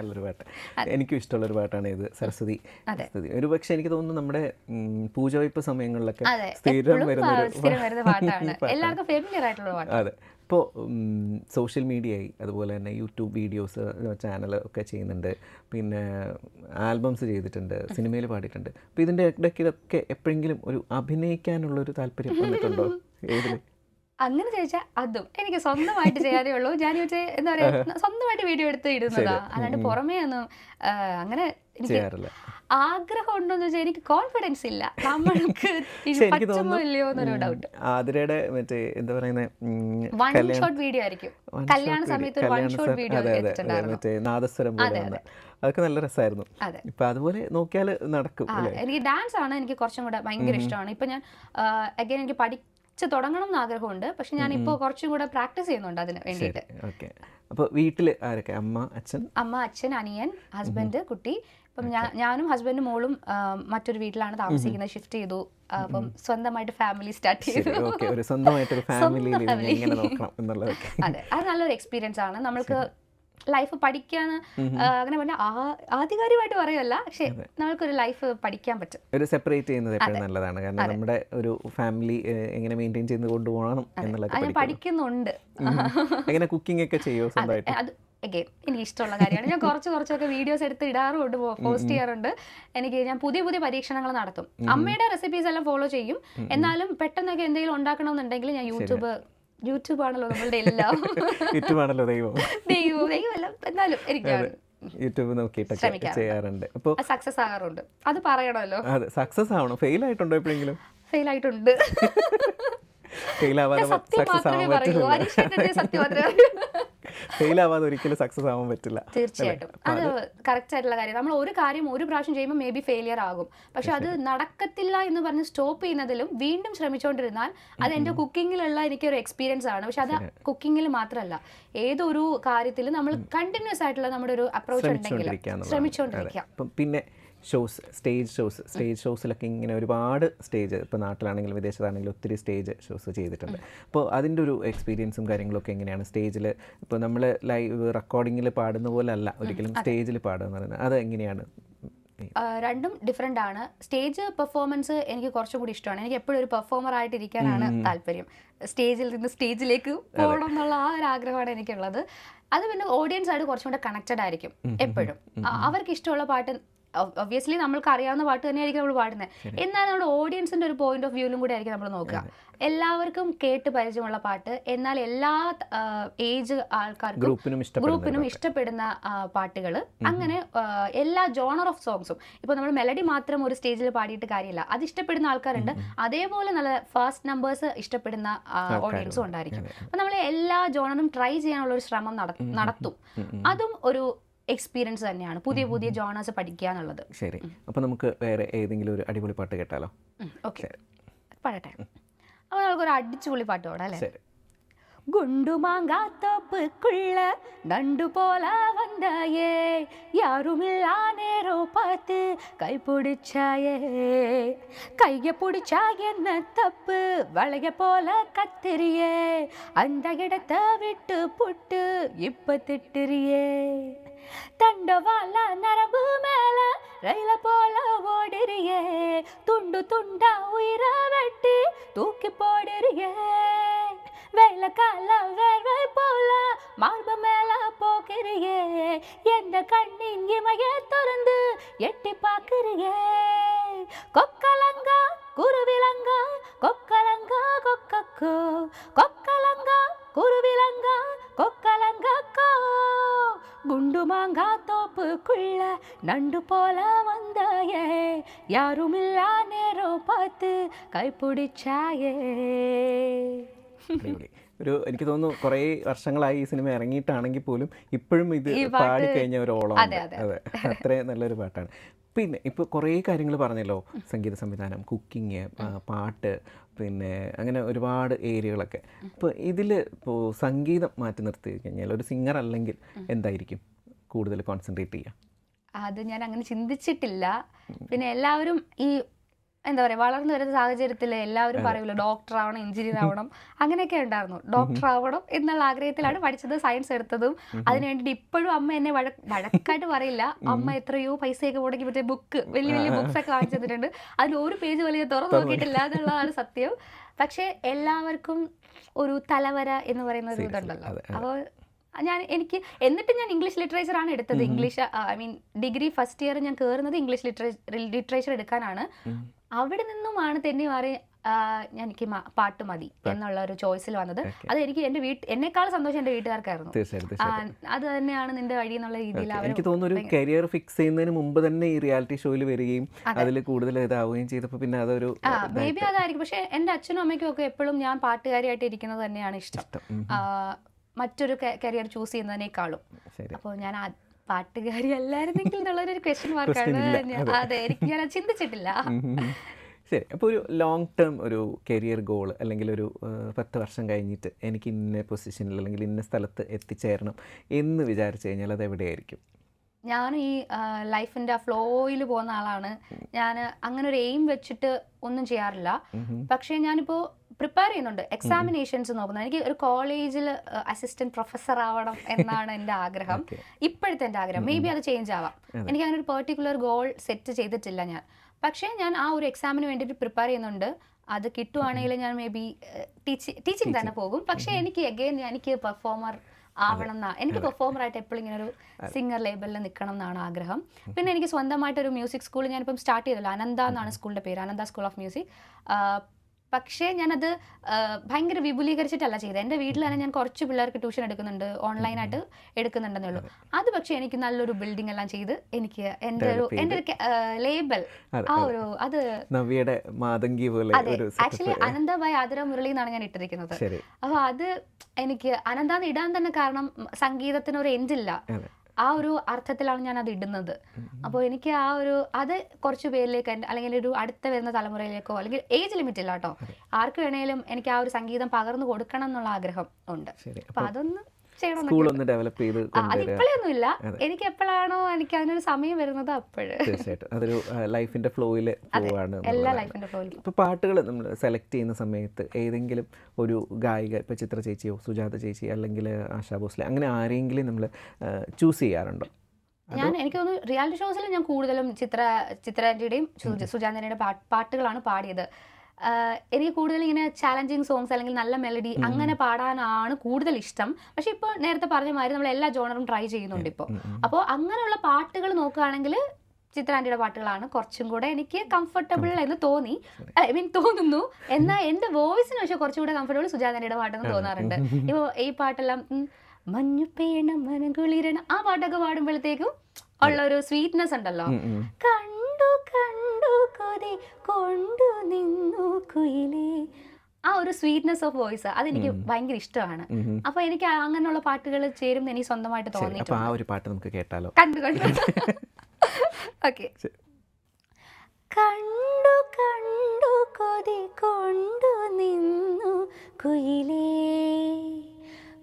നല്ലൊരു പാട്ട്. എനിക്കും ഇഷ്ടമുള്ളൊരു പാട്ടാണ് ഇത് സരസ്വതി. സരസ്വതി. ഒരു പക്ഷേ എനിക്ക് തോന്നുന്നു നമ്മുടെ പൂജ പൂജവയ്പ്പ് സമയങ്ങളിലൊക്കെ സ്ഥിരം വരുന്ന പാട്ടാണ്. എല്ലാവർക്കും ഫെമിലിയർ ആയിട്ടുള്ള പാട്ട് അതെ. ഇപ്പോൾ സോഷ്യൽ മീഡിയ ആയി. അതുപോലെ തന്നെ യൂട്യൂബ് വീഡിയോസ് ചാനൽ ഒക്കെ ചെയ്യുന്നുണ്ട്. പിന്നെ ആൽബംസ് ചെയ്തിട്ടുണ്ട് സിനിമയിൽ പാടിയിട്ടുണ്ട്. അപ്പോൾ ഇതിന്റെ ഇടയ്ക്കിടയ്ക്ക് എപ്പോഴെങ്കിലും ഒരു അഭിനയിക്കാനുള്ളൊരു താല്പര്യം വന്നിട്ടുണ്ടോ? അങ്ങനെ ചോദിച്ചാൽ അതും എനിക്ക് സ്വന്തമായിട്ട് ചെയ്യാനേ ഉള്ളൂ. ഞാൻ ചോദിച്ചാൽ എന്താ പറയാ സ്വന്തമായിട്ട് വീഡിയോ എടുത്ത് ഇടുന്നതാ. അല്ലാണ്ട് പുറമേ ഒന്നും അങ്ങനെ എനിക്ക് ആഗ്രഹം ഉണ്ടോന്ന് വെച്ചാൽ എനിക്ക് കോൺഫിഡൻസ് ഇല്ല. നമ്മൾക്ക് ഇത് പക്ഷെ എനിക്ക് പറ്റുമോ തോന്നുന്നു ഇല്ലയോ എന്നൊരു ഡൗട്ട് ആതിരയുടെ മറ്റേ എന്താ പറയുന്നത് വൺ ഷോട്ട് വീഡിയോ ആയിരിക്കും. കല്യാണ സമയത്ത് വൺ ഷോട്ട് വീഡിയോ മറ്റേ നാദസ്വരം പോലെ അതൊക്കെ നല്ല രസമായിരുന്നു. ഇപ്പൊ അതുപോലെ നോക്കിയാൽ നടക്കും എനിക്ക് ഡാൻസ് ആണ് എനിക്ക് കുറച്ചും കൂടെ ഭയങ്കര ഇഷ്ടമാണ്. ഇപ്പൊ ഞാൻ അഗൈൻ എനിക്ക് പഠിച്ച് തുടങ്ങണം എന്ന് ആഗ്രഹമുണ്ട്. പക്ഷെ ഞാൻ ഇപ്പോൾ കുറച്ചും കൂടെ പ്രാക്ടീസ് ചെയ്യുന്നുണ്ട് അതിന് വേണ്ടിയിട്ട്. ഓക്കെ. അപ്പോൾ വീട്ടിൽ ആരൊക്കെ? അമ്മ അച്ഛൻ? അമ്മ അച്ഛൻ അനിയൻ ഹസ്ബൻഡ് കുട്ടി. അപ്പം ഞാനും ഹസ്ബൻഡും മോളും മറ്റൊരു വീട്ടിലാണ് താമസിക്കുന്നത്. ഷിഫ്റ്റ് ചെയ്തു. അപ്പം സ്വന്തമായിട്ട് ഫാമിലി സ്റ്റാർട്ട് ചെയ്തു. ഒരു family. എങ്ങനെ നോക്കണം എന്നുള്ളതൊക്കെ. അതെ അത് നല്ലൊരു എക്സ്പീരിയൻസ് ആണ്. നമ്മൾക്ക് ലൈഫ് പഠിക്കാന്ന് അങ്ങനെ പറഞ്ഞാൽ ആധികാരികമായിട്ട് പറയല്ല പക്ഷെ നമ്മൾക്കൊരു ലൈഫ് പഠിക്കാൻ പറ്റും. ഒരു സെപ്പറേറ്റ് ചെയ്യുന്നത് എപ്പോഴും നല്ലതാണ്. കാരണം നമ്മുടെ ഒരു ഫാമിലി എങ്ങനെ മെയിന്റെയിൻ ചെയ്ത് കൊണ്ടുപോകണം എന്നുള്ളത് പഠിക്കുന്നുണ്ട്. എങ്ങനെ കുക്കിംഗ് ഒക്കെ ചെയ്യുമോ സ്വന്തമായിട്ട്? അത് അഗെയിൻ എനിക്ക് ഇഷ്ടമുള്ള കാര്യമാണ്. ഞാൻ കുറച്ച് കുറച്ചൊക്കെ വീഡിയോസ് എടുത്ത് ഇടാറുണ്ട് പോസ്റ്റ് ചെയ്യാറുണ്ട്. എനിക്ക് ഞാൻ പുതിയ പുതിയ പരീക്ഷണങ്ങൾ നടത്തും. അമ്മയുടെ റെസിപ്പീസ് എല്ലാം ഫോളോ ചെയ്യും. എന്നാലും പെട്ടെന്നൊക്കെ എന്തെങ്കിലും ഉണ്ടാക്കണമെന്നുണ്ടെങ്കിൽ ഞാൻ യൂട്യൂബ് യൂട്യൂബ് ആണല്ലോ നമ്മളുടെ എല്ലാം. യൂട്യൂബാണല്ലോ ദൈവം. ദൈവം എല്ലാം എന്നാലും എനിക്ക് യൂട്യൂബ് നോക്കിയിട്ടൊക്കെ. ചെയ്യാറുണ്ട്. അപ്പോൾ സക്സസ് ആകാറുണ്ട്. അത് പറയണമല്ലോ. അതെ സക്സസ് ആവണം? ഫെയിൽ ആയിട്ടുണ്ടോ എപ്പോഴെങ്കിലും? ഫെയിൽ ആയിട്ടുണ്ട്. ഫെയിൽ ആവാതെ സക്സസ് ആവാൻ പറ്റില്ല ഫെയിൽ ആവാതെ ഒരിക്കലും സക്സസ് ആവാൻ പറ്റില്ല. തീർച്ചയായിട്ടും. അത് കറക്റ്റ് ആയിട്ടുള്ള കാര്യം. നമ്മൾ ഒരു കാര്യം ഒരു പ്രാവശ്യം ചെയ്യുമ്പോൾ മേ ബി ഫെയിലിയർ ആകും. പക്ഷെ അത് നടക്കത്തില്ല എന്ന് പറഞ്ഞ് സ്റ്റോപ്പ് ചെയ്യുന്നതിലും വീണ്ടും ശ്രമിച്ചുകൊണ്ടിരുന്നാൽ അത് എന്റെ കുക്കിങ്ങിലുള്ള എനിക്കൊരു എക്സ്പീരിയൻസ് ആണ്. പക്ഷെ അത് കുക്കിങ്ങിൽ മാത്രമല്ല ഏതൊരു കാര്യത്തിലും നമ്മൾ കണ്ടിന്യൂസ് ആയിട്ടുള്ള നമ്മുടെ ഒരു അപ്രോച്ച് ഉണ്ടെങ്കിൽ ശ്രമിച്ചുകൊണ്ടിരിക്കുക പിന്നെ ഷോസ് സ്റ്റേജ് ഷോസ് സ്റ്റേജ് ഷോസിലൊക്കെ ഇങ്ങനെ ഒരുപാട് സ്റ്റേജ് ഇപ്പോൾ നാട്ടിലാണെങ്കിലും വിദേശത്താണെങ്കിലും ഒത്തിരി സ്റ്റേജ് ഷോസ് ചെയ്തിട്ടുണ്ട്. അപ്പോൾ അതിന്റെ ഒരു എക്സ്പീരിയൻസും കാര്യങ്ങളൊക്കെ എങ്ങനെയാണ്? സ്റ്റേജിൽ ഇപ്പോൾ നമ്മൾ ലൈവ് റെക്കോർഡിങ്ങിൽ പാടുന്ന പോലെ അല്ല ഒരിക്കലും സ്റ്റേജിൽ പാടുക എന്ന് പറയുന്നത്. അത് എങ്ങനെയാണ് രണ്ടും ഡിഫറെന്റ് ആണ്. സ്റ്റേജ് പെർഫോമൻസ് എനിക്ക് കുറച്ചും കൂടി ഇഷ്ടമാണ്. എനിക്ക് എപ്പോഴും ഒരു പെർഫോമർ ആയിട്ട് ഇരിക്കാനാണ് താല്പര്യം. സ്റ്റേജിൽ നിന്ന് സ്റ്റേജിലേക്ക് പോകണം എന്നുള്ള ആ ഒരു ആഗ്രഹമാണ് എനിക്കുള്ളത്. അത് പിന്നെ ഓഡിയൻസ് ആയിട്ട് കുറച്ചും കൂടെ കണക്റ്റഡ് ആയിരിക്കും എപ്പോഴും. അവർക്ക് ഇഷ്ടമുള്ള പാട്ട് ഒബ്വിയസ്ലി നമ്മൾക്ക് അറിയാവുന്ന പാട്ട് തന്നെയായിരിക്കും നമ്മൾ പാടുന്നത് എന്നാൽ നമ്മുടെ ഓഡിയൻസിന്റെ ഒരു പോയിന്റ് ഓഫ് വ്യൂലും കൂടി ആയിരിക്കും നമ്മൾ നോക്കുക. എല്ലാവർക്കും കേട്ട് പരിചയമുള്ള പാട്ട് എന്നാൽ എല്ലാ ഏജ് ആൾക്കാർക്കും ഗ്രൂപ്പിനും ഇഷ്ടപ്പെടുന്ന പാട്ടുകൾ. അങ്ങനെ എല്ലാ ജോണർ ഓഫ് സോങ്സും ഇപ്പോൾ നമ്മൾ മെലഡി മാത്രം ഒരു സ്റ്റേജിൽ പാടിയിട്ട് കാര്യമില്ല. അത് ഇഷ്ടപ്പെടുന്ന ആൾക്കാരുണ്ട്. അതേപോലെ നല്ല ഫാസ്റ്റ് നമ്പേഴ്സ് ഇഷ്ടപ്പെടുന്ന ഓഡിയൻസും ഉണ്ടായിരിക്കും. അപ്പം നമ്മൾ എല്ലാ ജോണറും ട്രൈ ചെയ്യാനുള്ള ഒരു ശ്രമം നട- നടത്തും. അതും ഒരു എക്സ്പീരിയൻസ് തന്നെയാണ് പുതിയ പുതിയ ജോണേഴ്സ് പഠിക്കുക എന്നുള്ളത് ശരി അപ്പോൾ നമുക്ക് വേറെ ഏതെങ്കിലും ഒരു അടിപൊളി പാട്ട് കേട്ടാലോ ഓക്കെ പാടട്ടെ അപ്പോൾ നമുക്കൊരു അടിച്ചുപൊളി പാട്ട് പാടാം അല്ലേ ശരി குண்டு மாங்காத்தோப்புக்குள்ள நண்டு போல வந்தாயே யாருமில்லா நேரம் பார்த்து கை பிடிச்சாயே கைய பிடிச்சா என்ன தப்பு வளைய போல கத்திரியே அந்த இடத்த விட்டு புட்டு இப்ப திட்டுறியே தண்டவால நரம்பு மேல ரயில போல ஓடுறியே. துண்டு துண்டா உயிர வெட்டி தூக்கி போடுறியே. வெள்ள கால வேர்வை போல மார்பு மேல போகிறியே எந்த கண்ணின் இமைய திறந்து எட்டி பாக்குறியே கொக்கலங்கா குருவிலங்கா கொக்கலங்கா கொக்கக்கோ. கொக்கலங்கா குருவிலங்கா கொக்கலங்கக்கோ குண்டு மாங்கா தோப்புக்குள்ள நண்டு போல வந்தாயே யாருமில்லா நேரம் பார்த்து கைப்பிடிச்சாயே അടിപൊളി ഒരു എനിക്ക് തോന്നുന്നു കുറേ വർഷങ്ങളായി ഈ സിനിമ ഇറങ്ങിയിട്ടാണെങ്കിൽ പോലും ഇപ്പോഴും ഇത് ഈ പാട്ട് പാടിക്കഴിഞ്ഞ ഒരു ഓളം അതെ, ഉണ്ട്. അതെ അത്രയും നല്ലൊരു പാട്ടാണ് പിന്നെ ഇപ്പോൾ കുറേ കാര്യങ്ങൾ പറഞ്ഞല്ലോ. സംഗീത സംവിധാനം കുക്കിങ് പാട്ട് പിന്നെ അങ്ങനെ ഒരുപാട് ഏരിയകളൊക്കെ. ഇപ്പോൾ ഇതിൽ ഇപ്പോൾ സംഗീതം മാറ്റി നിർത്തി കഴിഞ്ഞാൽ ഒരു സിംഗർ അല്ലെങ്കിൽ എന്തായിരിക്കും കൂടുതൽ കോൺസെൻട്രേറ്റ് ചെയ്യുക അത് ഞാൻ അങ്ങനെ ചിന്തിച്ചിട്ടില്ല. പിന്നെ എല്ലാവരും ഈ എന്താ പറയുക വളർന്നു വരുന്ന സാഹചര്യത്തിൽ എല്ലാവരും പറയുമല്ലോ ഡോക്ടർ ആവണം എഞ്ചിനീയർ ആവണം. അങ്ങനെയൊക്കെ ഉണ്ടായിരുന്നു. ഡോക്ടർ ആവണം എന്നുള്ള ആഗ്രഹത്തിലാണ് പഠിച്ചത് സയൻസ് എടുത്തതും. അതിന് വേണ്ടിയിട്ട് ഇപ്പോഴും അമ്മ എന്നെ വഴ വഴക്കായിട്ട് പറയില്ല. അമ്മ എത്രയോ പൈസയൊക്കെ മുടക്കി മറ്റേ ബുക്ക് വലിയ വലിയ ബുക്സ് ഒക്കെ വാങ്ങിച്ചു തന്നിട്ടുണ്ട്. അതിൽ ഒരു പേജ് വലിയ തുറന്നു നോക്കിയിട്ടില്ല എന്നുള്ളതാണ് സത്യം. പക്ഷേ എല്ലാവർക്കും ഒരു തലവര എന്ന് പറയുന്ന ഒരു ഇതുണ്ടല്ലോ. അപ്പോൾ ഞാൻ എനിക്ക് എന്നിട്ട് ഞാൻ ഇംഗ്ലീഷ് ലിറ്ററേച്ചർ ആണ് എടുത്തത്. English I mean degree first year ഞാൻ കയറുന്നത് ഇംഗ്ലീഷ് ലിറ്ററേച്ചർ ലിറ്ററേച്ചർ എടുക്കാനാണ്. അവിടെ നിന്നുമാണ് തെന്നി മാറി ഞാൻ എനിക്ക് പാട്ട് മതി എന്നുള്ള ഒരു ചോയ്സിൽ വന്നത്. അത് എനിക്ക് എന്റെ വീട്ട് എന്നെക്കാൾ സന്തോഷം എന്റെ വീട്ടുകാർക്കായിരുന്നു. അത് തന്നെയാണ് നിന്റെ വഴി എന്നുള്ള രീതിയിൽ എനിക്ക് തോന്നുന്നു ഒരു കരിയർ ഫിക്സ് ചെയ്യുന്നതിന് മുമ്പ് തന്നെ ഈ റിയാലിറ്റി ഷോയിൽ വരികയും അതിൽ കൂടുതൽ ഇതാവുകയും ചെയ്തപ്പോൾ പിന്നെ അതൊരു ബേബി മേ ബി അതായിരിക്കും. പക്ഷെ എന്റെ അച്ഛനും അമ്മയ്ക്കും ഒക്കെ എപ്പോഴും ഞാൻ പാട്ടുകാരിയായിട്ട് ഇരിക്കുന്നത് തന്നെയാണ് ഇഷ്ടം. മറ്റൊരു കരിയർ ചൂസ് ചെയ്യുന്നതിനേക്കാളും. അപ്പോൾ ഞാൻ പാട്ടുകാരി അല്ലായിരുന്നെങ്കിൽ എന്നുള്ളൊരു ക്വസ്റ്റ്യൻ മാർക്കാണ് അതെ. എനിക്ക് ഞാൻ ചിന്തിച്ചിട്ടില്ല. ശരി അപ്പോൾ ഒരു ലോങ് ടേം ഒരു കരിയർ ഗോൾ അല്ലെങ്കിൽ ഒരു പത്ത് വർഷം കഴിഞ്ഞിട്ട് എനിക്ക് ഇന്ന പൊസിഷനിൽ അല്ലെങ്കിൽ ഇന്ന സ്ഥലത്ത് എത്തിച്ചേരണം എന്ന് വിചാരിച്ചു കഴിഞ്ഞാൽ അത് എവിടെയായിരിക്കും? ഞാൻ ഈ ലൈഫിന്റെ ആ ഫ്ലോയിൽ പോകുന്ന ആളാണ്. ഞാൻ അങ്ങനെ ഒരു എയിം വെച്ചിട്ട് ഒന്നും ചെയ്യാറില്ല. പക്ഷേ ഞാനിപ്പോൾ പ്രിപ്പയർ ചെയ്യുന്നുണ്ട്. എക്സാമിനേഷൻസ് നോക്കുന്നത്. എനിക്ക് ഒരു കോളേജിൽ അസിസ്റ്റന്റ് പ്രൊഫസർ ആവണം എന്നാണ് എന്റെ ആഗ്രഹം. ഇപ്പോഴത്തെ എന്റെ ആഗ്രഹം. മേ ബി അത് ചേഞ്ച് ആവാം. എനിക്ക് അങ്ങനെ ഒരു പെർട്ടിക്കുലർ ഗോൾ സെറ്റ് ചെയ്തിട്ടില്ല ഞാൻ. പക്ഷേ ഞാൻ ആ ഒരു എക്സാമിന് വേണ്ടിയിട്ട് പ്രിപ്പയർ ചെയ്യുന്നുണ്ട്. അത് കിട്ടുവാണെങ്കിൽ ഞാൻ മേ ബി ടീച്ചിങ് തന്നെ പോകും. പക്ഷേ എനിക്ക് അഗെയിൻ എനിക്ക് പെർഫോമർ ആവണം എന്നാ. എനിക്ക് പെർഫോമർ ആയിട്ട് എപ്പോഴും ഇങ്ങനെ ഒരു സിംഗർ ലേബലിൽ നിൽക്കണം എന്നാണ് ആഗ്രഹം. പിന്നെ എനിക്ക് സ്വന്തമായിട്ട് ഒരു മ്യൂസിക് സ്കൂൾ ഞാനിപ്പം സ്റ്റാർട്ട് ചെയ്തല്ലോ. അനന്ത എന്നാണ് സ്കൂളിന്റെ പേര്. അനന്ത സ്കൂൾ ഓഫ് മ്യൂസിക് പക്ഷേ ഞാനത് ഭയങ്കര വിപുലീകരിച്ചിട്ടല്ല ചെയ്തത്. എന്റെ വീട്ടിൽ തന്നെ ഞാൻ കുറച്ച് പിള്ളേർക്ക് ട്യൂഷൻ എടുക്കുന്നുണ്ട് ഓൺലൈനായിട്ട് എടുക്കുന്നുണ്ടെന്നേ ഉള്ളൂ അത് പക്ഷേ എനിക്ക് നല്ലൊരു ബിൽഡിംഗ് എല്ലാം ചെയ്ത് എനിക്ക് എന്റെ ഒരു എന്റെ ഒരു ലേബൽ ആ ഒരു അത് നവ്യയുടെ മാതങ്കി പോലെ ആക്ച്വലി അനന്തബായ് ആതിര മുരളി എന്നാണ് ഞാൻ ഇട്ടിരിക്കുന്നത്. അപ്പോൾ അത് എനിക്ക് അനന്താന്ന് ഇടാൻ തന്നെ കാരണം സംഗീതത്തിന് ഒരു എൻഡില്ല ആ ഒരു അർത്ഥത്തിലാണ് ഞാൻ അത് ഇടുന്നത്. അപ്പോൾ എനിക്ക് ആ ഒരു അത് കുറച്ച് പേരിലേക്ക് അല്ലെങ്കിൽ ഒരു അടുത്ത വരുന്ന തലമുറയിലേക്കോ അല്ലെങ്കിൽ ഏജ് ലിമിറ്റ് ഇല്ല കേട്ടോ ആർക്ക് വേണേലും എനിക്ക് ആ ഒരു സംഗീതം പകർന്നു കൊടുക്കണം എന്നുള്ള ആഗ്രഹം ഉണ്ട്. അപ്പോൾ അപ്പൊ അതൊന്ന് ചെയ്യണമെന്നൊക്കെ സ്കൂൾ ഒന്ന് ഡെവലപ്പ് ചെയ്ത് ആ, അത് കൊണ്ടുവരിക. എനിക്ക് എപ്പോഴാണോ എനിക്ക് അതിനൊരു സമയം വരുന്നത് അപ്പോഴ്. തീർച്ചയായിട്ടും. അതൊരു ലൈഫിന്റെ ഫ്ലോയിൽ പോവാണ് എല്ലാ ലൈഫിന്റെ ഫ്ലോയിൽ ഇപ്പോൾ പാട്ടുകൾ നമ്മൾ സെലക്ട് ചെയ്യുന്ന സമയത്ത് ഏതെങ്കിലും ഒരു ഗായിക ഇപ്പോൾ ചിത്ര ചേച്ചിയോ സുജാത ചേച്ചി അല്ലെങ്കിൽ ആശാ ഭോസ്ലെ അങ്ങനെ ആരെങ്കിലും നമ്മൾ ചൂസ് ചെയ്യാറുണ്ടോ? ഞാൻ എനിക്ക് തോന്നുന്നു റിയാലിറ്റി ഷോസിൽ ഞാൻ കൂടുതലും ചിത്ര ചിത്രയുടെയും സുജാതയുടെ പാട്ടുകളാണ് പാടിയത്. എനിക്ക് കൂടുതൽ ഇങ്ങനെ ചാലഞ്ചിങ് സോങ്സ് അല്ലെങ്കിൽ നല്ല മെലഡി അങ്ങനെ പാടാനാണ് കൂടുതൽ ഇഷ്ടം. പക്ഷെ ഇപ്പോൾ നേരത്തെ പറഞ്ഞ മാതിരി നമ്മൾ എല്ലാ ജോണറും ട്രൈ ചെയ്യുന്നുണ്ട് ഇപ്പോൾ. അപ്പോൾ അങ്ങനെയുള്ള പാട്ടുകൾ നോക്കുകയാണെങ്കിൽ ചിത്രാന്റിയുടെ പാട്ടുകളാണ് കുറച്ചും കൂടെ എനിക്ക് കംഫർട്ടബിൾ എന്ന് തോന്നി. ഐ മീൻ തോന്നുന്നു. എന്നാൽ എന്റെ വോയിസിന് പക്ഷെ കുറച്ചും കൂടെ കംഫർട്ടബിൾ സുജാതയുടെ പാട്ടെന്ന് തോന്നാറുണ്ട്. ഇപ്പോൾ ഈ പാട്ടെല്ലാം ഉം, മഞ്ഞു പേണം മനകുളിരണം ആ പാട്ടൊക്കെ പാടുമ്പോഴത്തേക്കും ഉള്ള ഒരു സ്വീറ്റ്നെസ് ഉണ്ടല്ലോ. കണ്ടു കണ്ടു കൊതി കൊണ്ടു നിന്നു കുയിലേ. ആ ഒരു സ്വീറ്റ്നെസ് ഓഫ് വോയിസ് അതെനിക്ക് ഭയങ്കര ഇഷ്ടമാണ്. അപ്പൊ എനിക്ക് അങ്ങനെയുള്ള പാട്ടുകൾ ചേരും എനിക്ക് സ്വന്തമായിട്ട് തോന്നിയിട്ടുണ്ട് ആ ഒരു പാട്ട് നമുക്ക് കേട്ടാലോ? കണ്ടു കണ്ടു. ഓക്കെ കണ്ടു കണ്ടു കൊതി കൊണ്ടു നിന്നു കുയിലേ.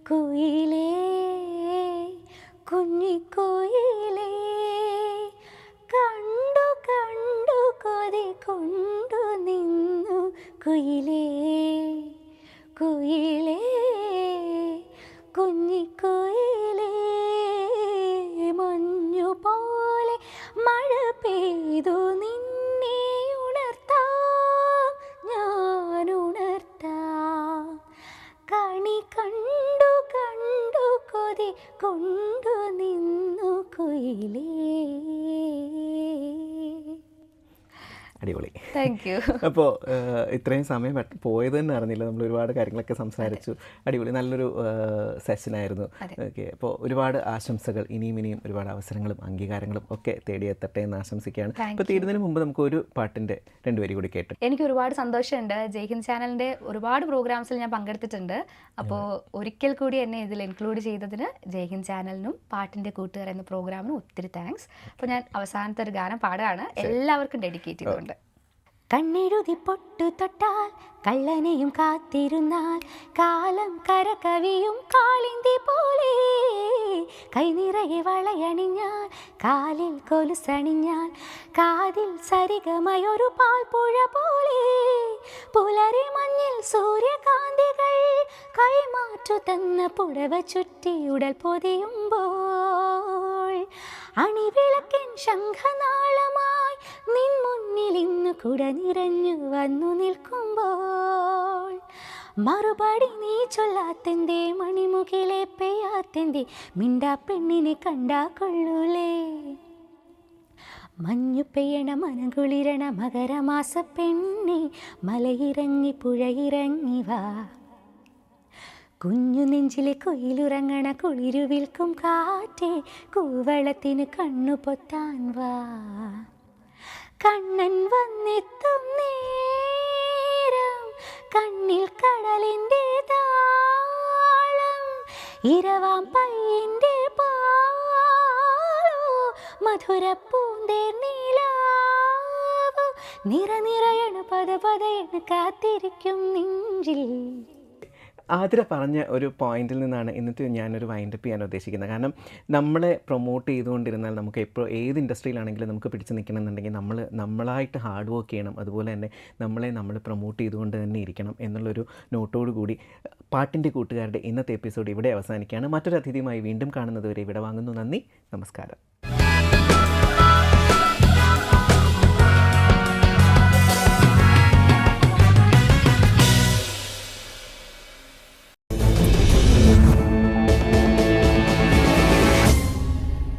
കുയിലേ. കുഞ്ഞിക്കുയിലേ കുയിലേ കുയിലേ കുഞ്ഞിക്കുയിലേ മഞ്ഞു പോലെ മഴ പെയ്തു നിന്നെ ഉണർത്താം ഞാൻ ഉണർത്താം. കണി കണ്ടു കണ്ടു കൊതി കൊണ്ടു നിന്നു കുയിലേ. അപ്പോൾ ഇത്രയും സമയം പോയത് തന്നെ അറിഞ്ഞില്ല. നമ്മൾ ഒരുപാട് കാര്യങ്ങളൊക്കെ സംസാരിച്ചു. അടിപൊളി. നല്ലൊരു സെഷനായിരുന്നു. ഓക്കെ. അപ്പോൾ ഒരുപാട് ആശംസകൾ. ഇനിയും ഇനിയും ഒരുപാട് അവസരങ്ങളും അംഗീകാരങ്ങളും ഒക്കെ തേടിയെത്തട്ടെ എന്ന് ആശംസിക്കുകയാണ്. അപ്പോൾ തീരുന്നതിന് മുമ്പ് നമുക്ക് ഒരു പാട്ടിന്റെ രണ്ടുപേരും കൂടി കേട്ടു. എനിക്ക് ഒരുപാട് സന്തോഷമുണ്ട്. ജയ്ഹിന്ദ് ചാനലിന്റെ ഒരുപാട് പ്രോഗ്രാംസിൽ ഞാൻ പങ്കെടുത്തിട്ടുണ്ട്. അപ്പോൾ ഒരിക്കൽ കൂടി എന്നെ ഇതിൽ ഇൻക്ലൂഡ് ചെയ്തതിന് ജയ്ഹിന്ദ് ചാനലിനും പാട്ടിന്റെ കൂട്ടുകാർ എന്ന പ്രോഗ്രാമിനും ഒത്തിരി താങ്ക്സ് അപ്പോൾ ഞാൻ അവസാനത്തെ ഒരു ഗാനം പാടുകയാണ്. എല്ലാവർക്കും ഡെഡിക്കേറ്റ് ചെയ്തുകൊണ്ട് കണ്ണെഴുതി പൊട്ടു തൊട്ടാൽ കള്ളനെയും കാത്തിരുന്നാൽ കാലം കരകവിയും കാളിന്തി പോലെ. കൈനിറയെ വളയണിഞ്ഞാൽ കാലിൽ കൊലുസണിഞ്ഞാൽ കാതിൽ സരികമയൊരു പാൽപ്പുഴ പോലെ. പുലരി മഞ്ഞിൽ സൂര്യകാന്തികൾ കൈമാറ്റു തന്ന പുടവ ചുറ്റി ഉടൽ പൊതിയുമ്പോൾ അണിവിളക്കിൻ ശംഖനാളമായി നിൻ മുന്നിൽ ഇന്ന് കുട നിറഞ്ഞു വന്നു നിൽക്കുമ്പോൾ മറുപടി നീ ചൊല്ലാത്തെന്തേ? മണിമുകിലെ പെയ്യാത്തെന്തേ മിണ്ടാ പെണ്ണിനെ കണ്ടാ കൊള്ളൂലേ. മഞ്ഞു പെയ്യണ മനകുളിരണ മകരമാസ പെണ്ണെ മലയിറങ്ങി പുഴയിറങ്ങി വാ. കുഞ്ഞു നെഞ്ചിലെ കുയിലുറങ്ങണ കുളിരു വിൽക്കും കാറ്റേ കൂവളത്തിന് കണ്ണു പൊത്താൻ വാ. കണ്ണൻ വന്നെത്തും നേരം കണ്ണിൽ കടലിന്റെ താളം ഇരവാം പയ്യന്റെ പാലോ മധുര പൂന്തേർ നീലാവോ നിറ നിറയണ പദ പതയണ കാത്തിരിക്കും നെഞ്ചിൽ. ആതിര പറഞ്ഞ ഒരു പോയിന്റിൽ നിന്നാണ് ഇന്നത്തെ ഞാനൊരു വൈൻഡപ്പ് ചെയ്യാൻ ഉദ്ദേശിക്കുന്നത്. കാരണം നമ്മളെ പ്രൊമോട്ട് ചെയ്തുകൊണ്ടിരുന്നാൽ നമുക്ക് എപ്പോൾ ഏത് ഇൻഡസ്ട്രിയിലാണെങ്കിലും നമുക്ക് പിടിച്ച് നിൽക്കണമെന്നുണ്ടെങ്കിൽ നമ്മൾ നമ്മളായിട്ട് ഹാർഡ് വർക്ക് ചെയ്യണം. അതുപോലെ തന്നെ നമ്മളെ നമ്മൾ പ്രൊമോട്ട് ചെയ്തുകൊണ്ട് തന്നെ ഇരിക്കണം എന്നുള്ളൊരു നോട്ടോടു കൂടി പാട്ടിന്റെ കൂട്ടുകാരുടെ ഇന്നത്തെ എപ്പിസോഡ് ഇവിടെ അവസാനിക്കുകയാണ്. മറ്റൊരു അതിഥിയുമായി വീണ്ടും കാണുന്നതുവരെ ഇവിടെ വാങ്ങുന്നു. നന്ദി. നമസ്കാരം.